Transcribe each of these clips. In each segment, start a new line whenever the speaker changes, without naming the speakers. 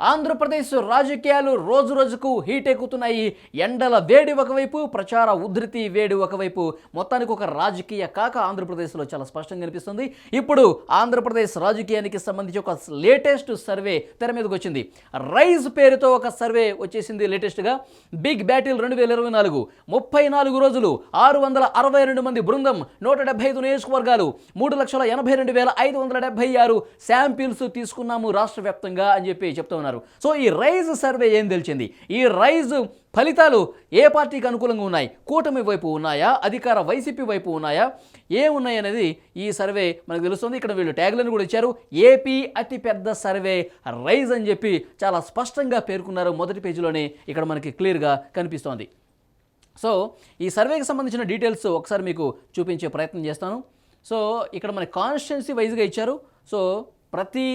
ఆంధ్రప్రదేశ్ రాజకీయాలు రోజు రోజుకు హీట్ ఎక్కుతున్నాయి. ఎండల వేడి ఒకవైపు ప్రచార ఉధృతి వేడి ఒకవైపు. మొత్తానికి ఒక రాజకీయ కాక ఆంధ్రప్రదేశ్లో చాలా స్పష్టంగా కనిపిస్తుంది. ఇప్పుడు ఆంధ్రప్రదేశ్ రాజకీయానికి సంబంధించి ఒక లేటెస్ట్ సర్వే తెర మీదకి వచ్చింది. రైజ్ పేరుతో ఒక సర్వే వచ్చేసింది లేటెస్ట్గా బిగ్ బ్యాటిల్ రెండు వేల ఇరవై నాలుగు. ముప్పై నాలుగు రోజులు ఆరు వందల అరవై రెండు మంది బృందం నూట డెబ్బై ఐదు నియోజకవర్గాలు మూడు లక్షల ఎనభై రెండు వేల ఐదు వందల డెబ్బై ఆరు శాంపిల్స్ తీసుకున్నాము రాష్ట్ర వ్యాప్తంగా అని చెప్పి చెప్తా ఉన్నారు. సో ఈ రైజ్ సర్వే ఏం తెలిసింది? ఈ రైజ్ ఫలితాలు ఏ పార్టీకి అనుకూలంగా ఉన్నాయి? కూటమి వైపు ఉన్నాయా? అధికార వైసీపీ వైపు ఉన్నాయా? ఏ ఉన్నాయి అనేది ఈ సర్వే మనకు తెలుస్తుంది. ఇక్కడ వీళ్ళు ట్యాగ్లను కూడా ఇచ్చారు. ఏపీ అతి పెద్ద సర్వే రైజ్ అని చెప్పి చాలా స్పష్టంగా పేర్కొన్నారు. మొదటి పేజీలోనే ఇక్కడ మనకి క్లియర్గా కనిపిస్తోంది. సో ఈ సర్వేకి సంబంధించిన డీటెయిల్స్ ఒకసారి మీకు చూపించే ప్రయత్నం చేస్తాను. సో ఇక్కడ మన కాన్స్టిట్యున్సీ వైజ్గా ఇచ్చారు. సో ప్రతి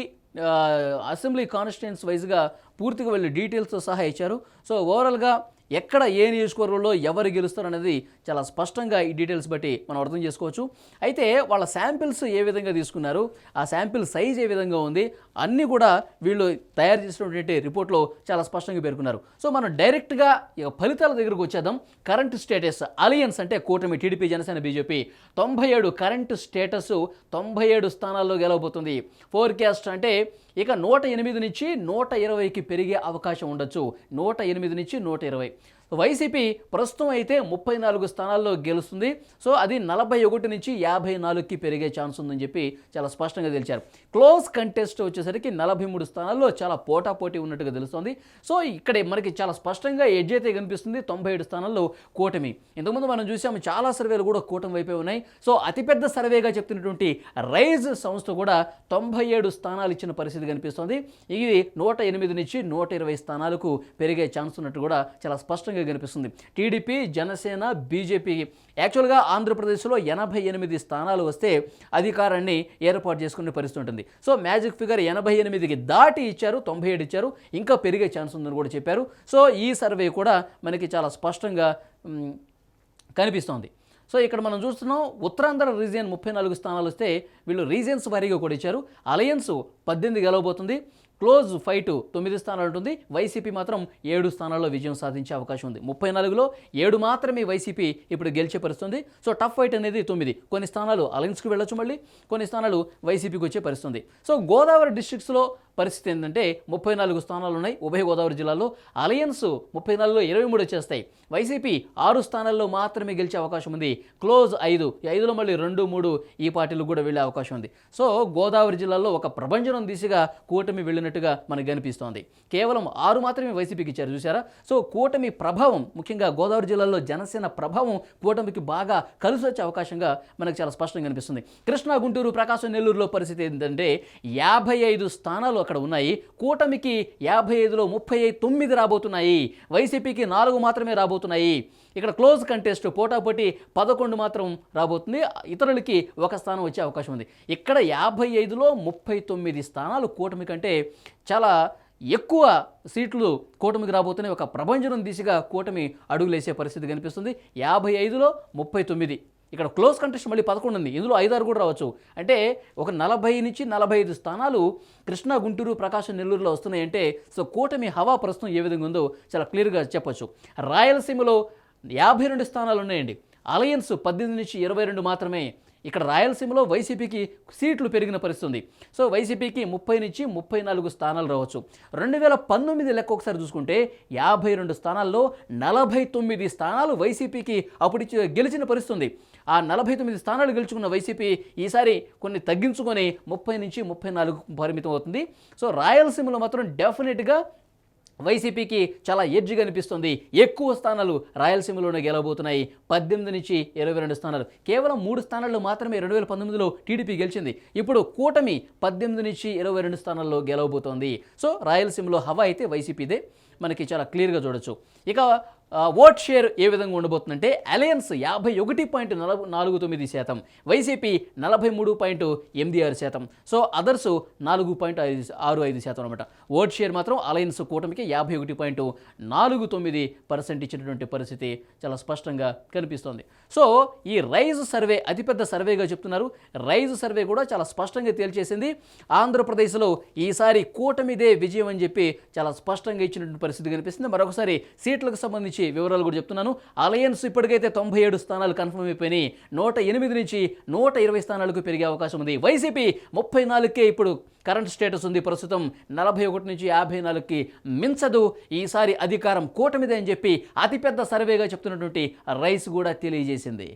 అసెంబ్లీ కాన్స్టిట్యున్సీ వైజ్గా పూర్తిగా వీళ్ళు డీటెయిల్స్తో సహా ఇచ్చారు. సో ఓవరాల్గా ఎక్కడ ఏ నియోజకవర్గంలో ఎవరు గెలుస్తారు అనేది చాలా స్పష్టంగా ఈ డీటెయిల్స్ బట్టి మనం అర్థం చేసుకోవచ్చు. అయితే వాళ్ళ శాంపిల్స్ ఏ విధంగా తీసుకున్నారు ఆ శాంపిల్ సైజ్ ఏ విధంగా ఉంది అన్నీ కూడా వీళ్ళు తయారు చేసినటువంటి రిపోర్ట్లో చాలా స్పష్టంగా పేర్కొన్నారు. సో మనం డైరెక్ట్గా ఇక ఫలితాల దగ్గరకు వచ్చేద్దాం. కరెంట్ స్టేటస్ అలియన్స్ అంటే కూటమి టీడీపీ జనసేన బీజేపీ. తొంభై ఏడు కరెంట్ స్టేటస్ తొంభై ఏడు స్థానాల్లో గెలవబోతుంది. ఫోర్కాస్ట్ అంటే ఇక నూట ఎనిమిది నుంచి నూట ఇరవైకి పెరిగే అవకాశం ఉండొచ్చు. నూట ఎనిమిది నుంచి నూట ఇరవై. వైసీపీ ప్రస్తుతం అయితే ముప్పై నాలుగు స్థానాల్లో గెలుస్తుంది. సో అది నలభై ఒకటి నుంచి యాభై నాలుగుకి పెరిగే ఛాన్స్ ఉందని చెప్పి చాలా స్పష్టంగా తెలిచారు. క్లోజ్ కంటెస్ట్ వచ్చేసరికి నలభై మూడు స్థానాల్లో చాలా పోటాపోటీ ఉన్నట్టుగా తెలుస్తోంది. సో ఇక్కడ మనకి చాలా స్పష్టంగా ఎడ్జ్ అయితే కనిపిస్తుంది తొంభై ఏడు స్థానాల్లో కూటమి. ఇంతకుముందు మనం చూసాము చాలా సర్వేలు కూడా కూటమి వైపే ఉన్నాయి. సో అతిపెద్ద సర్వేగా చెప్తున్నటువంటి రైజ్ సంస్థ కూడా తొంభై ఏడు స్థానాలు ఇచ్చిన పరిస్థితి కనిపిస్తోంది. ఇది నూట ఎనిమిది నుంచి నూట ఇరవై స్థానాలకు పెరిగే ఛాన్స్ ఉన్నట్టు కూడా చాలా స్పష్టంగా కనిపిస్తుంది టీడీపీ జనసేన బీజేపీ యాక్చువల్గా ఆంధ్రప్రదేశ్లో ఎనభై ఎనిమిది స్థానాలు వస్తే అధికారాన్ని ఏర్పాటు చేసుకునే పరిస్థితి ఉంటుంది. సో మ్యాజిక్ ఫిగర్ ఎనభై ఎనిమిదికి దాటి ఇచ్చారు తొంభై ఏడు ఇచ్చారు ఇంకా పెరిగే ఛాన్స్ ఉందని కూడా చెప్పారు. సో ఈ సర్వే కూడా మనకి చాలా స్పష్టంగా కనిపిస్తోంది. సో ఇక్కడ మనం చూస్తున్నాం ఉత్తరాంధ్ర రీజియన్ ముప్పై నాలుగు స్థానాలు వస్తే వీళ్ళు రీజియన్స్ వారీగా కూడా ఇచ్చారు. అలయన్స్ పద్దెనిమిది గెలవబోతుంది. క్లోజ్ ఫైట్ తొమ్మిది స్థానాలు ఉంటుంది. వైసీపీ మాత్రం ఏడు స్థానాల్లో విజయం సాధించే అవకాశం ఉంది. ముప్పై నాలుగులో ఏడు మాత్రమే వైసీపీ ఇప్పుడు గెలిచే పరిస్థితుంది. సో టఫ్ ఫైట్ అనేది తొమ్మిది. కొన్ని స్థానాలు అలయన్స్కి వెళ్ళొచ్చు మళ్ళీ. కొన్ని స్థానాలు వైసీపీకి వచ్చే పరిస్థితి ఉంది సో గోదావరి డిస్ట్రిక్ట్స్లో పరిస్థితి ఏంటంటే ముప్పై నాలుగు స్థానాలు ఉన్నాయి. ఉభయ గోదావరి జిల్లాలో అలయన్స్ ముప్పై నాలుగులో ఇరవై మూడు వచ్చేస్తాయి. వైసీపీ ఆరు స్థానాల్లో మాత్రమే గెలిచే అవకాశం ఉంది. క్లోజ్ ఐదు. ఈ ఐదులో మళ్ళీ రెండు మూడు ఈ పార్టీలు కూడా వెళ్ళే అవకాశం ఉంది. సో గోదావరి జిల్లాలో ఒక ప్రభంజనం దిశగా కూటమి వెళ్ళినట్టుగా మనకు కనిపిస్తోంది కేవలం ఆరు మాత్రమే వైసీపీకి ఇచ్చారు చూసారా సో కూటమి ప్రభావం ముఖ్యంగా గోదావరి జిల్లాలో జనసేన ప్రభావం కూటమికి బాగా కలిసి వచ్చే అవకాశంగా మనకు చాలా స్పష్టంగా కనిపిస్తుంది కృష్ణా గుంటూరు ప్రకాశం నెల్లూరులో పరిస్థితి ఏంటంటే యాభై ఐదు స్థానాలు అక్కడ ఉన్నాయి. కూటమికి యాభై ఐదులో ముప్పై తొమ్మిది రాబోతున్నాయి. వైసీపీకి నాలుగు మాత్రమే రాబోతున్నాయి. ఇక్కడ క్లోజ్ కంటెస్ట్ పోటాపోటీ పదకొండు మాత్రం రాబోతుంది. ఇతరులకి ఒక స్థానం వచ్చే అవకాశం ఉంది. ఇక్కడ యాభై ఐదులో ముప్పై తొమ్మిది స్థానాలు కూటమి కంటే చాలా ఎక్కువ సీట్లు కూటమికి రాబోతున్నాయి ఒక ప్రభంజనం దిశగా కూటమి అడుగులేసే పరిస్థితి కనిపిస్తుంది. యాభై ఐదులో ముప్పై తొమ్మిది. ఇక్కడ క్లోజ్ కంటెస్ట్ మళ్ళీ పదకొండు ఉంది. ఇందులో ఐదారు కూడా రావచ్చు. అంటే ఒక నలభై నుంచి నలభై ఐదు స్థానాలు కృష్ణా గుంటూరు ప్రకాశం నెల్లూరులో వస్తున్నాయంటే సో కూటమి హవా ప్రస్తుతం ఏ విధంగా ఉందో చాలా క్లియర్గా చెప్పొచ్చు. రాయలసీమలో యాభై రెండు స్థానాలు ఉన్నాయండి. అలయన్స్ పద్దెనిమిది నుంచి ఇరవై రెండు మాత్రమే. ఇక్కడ రాయలసీమలో వైసీపీకి సీట్లు పెరిగిన పరిస్థితి ఉంది సో వైసీపీకి ముప్పై నుంచి ముప్పై నాలుగు స్థానాలు రావచ్చు. రెండు వేల పంతొమ్మిది లెక్క ఒకసారి చూసుకుంటే యాభై రెండు స్థానాల్లో నలభై తొమ్మిది స్థానాలు వైసీపీకి అప్పుడు గెలిచిన పరిస్థితి ఉంది ఆ నలభై తొమ్మిది స్థానాలు గెలుచుకున్న వైసీపీ ఈసారి కొన్ని తగ్గించుకొని ముప్పై నుంచి ముప్పై నాలుగు పరిమితం అవుతుంది. సో రాయలసీమలో మాత్రం డెఫినెట్గా వైసీపీకి చాలా ఎడ్జ్ కనిపిస్తుంది ఎక్కువ స్థానాలు రాయలసీమలోనే గెలవబోతున్నాయి. పద్దెనిమిది నుంచి ఇరవై రెండు స్థానాలు. కేవలం మూడు స్థానాల్లో మాత్రమే రెండు వేల పంతొమ్మిదిలో టీడీపీ గెలిచింది. ఇప్పుడు కూటమి పద్దెనిమిది నుంచి ఇరవై రెండు స్థానాల్లో గెలవబోతోంది. సో రాయలసీమలో హవా అయితే వైసీపీదే. మనకి చాలా క్లియర్గా చూడొచ్చు. ఇక ఓట్ షేర్ ఏ విధంగా ఉండబోతుందంటే అలయన్స్ యాభై ఒకటి పాయింట్ నలభై నాలుగు తొమ్మిది శాతం వైసీపీ నలభై మూడు పాయింట్ ఎనిమిది ఆరు శాతం. సో అదర్స్ నాలుగు పాయింట్ ఐదు ఆరు ఐదు శాతం అనమాట ఓట్ షేర్ మాత్రం అలయన్స్ కూటమికి యాభై ఒకటి పాయింట్ నాలుగు తొమ్మిది పర్సెంట్ ఇచ్చినటువంటి పరిస్థితి చాలా స్పష్టంగా కనిపిస్తోంది. సో ఈ రైజ్ సర్వే అతిపెద్ద సర్వేగా చెప్తున్నారు. రైజ్ సర్వే కూడా చాలా స్పష్టంగా తేల్చేసింది. ఆంధ్రప్రదేశ్లో ఈసారి కూటమిదే విజయం అని చెప్పి చాలా స్పష్టంగా ఇచ్చినటువంటి పరిస్థితి కనిపిస్తుంది. మరొకసారి సీట్లకు సంబంధించి సంబంధించి వివరాలు కూడా చెప్తున్నాను. అలయన్స్ ఇప్పటికైతే తొంభై ఏడు స్థానాలు కన్ఫర్మ్ అయిపోయినాయి. నూట ఎనిమిది నుంచి నూట ఇరవై స్థానాలకు పెరిగే అవకాశం ఉంది. వైసీపీ ముప్పై నాలుగుకే ఇప్పుడు కరెంట్ స్టేటస్ ఉంది. ప్రస్తుతం నలభై ఒకటి నుంచి యాభై నాలుగుకి మించదు. ఈసారి అధికారం కూటమిదే అని చెప్పి అతిపెద్ద సర్వేగా చెప్తున్నటువంటి రైస్ కూడా తెలియజేసింది.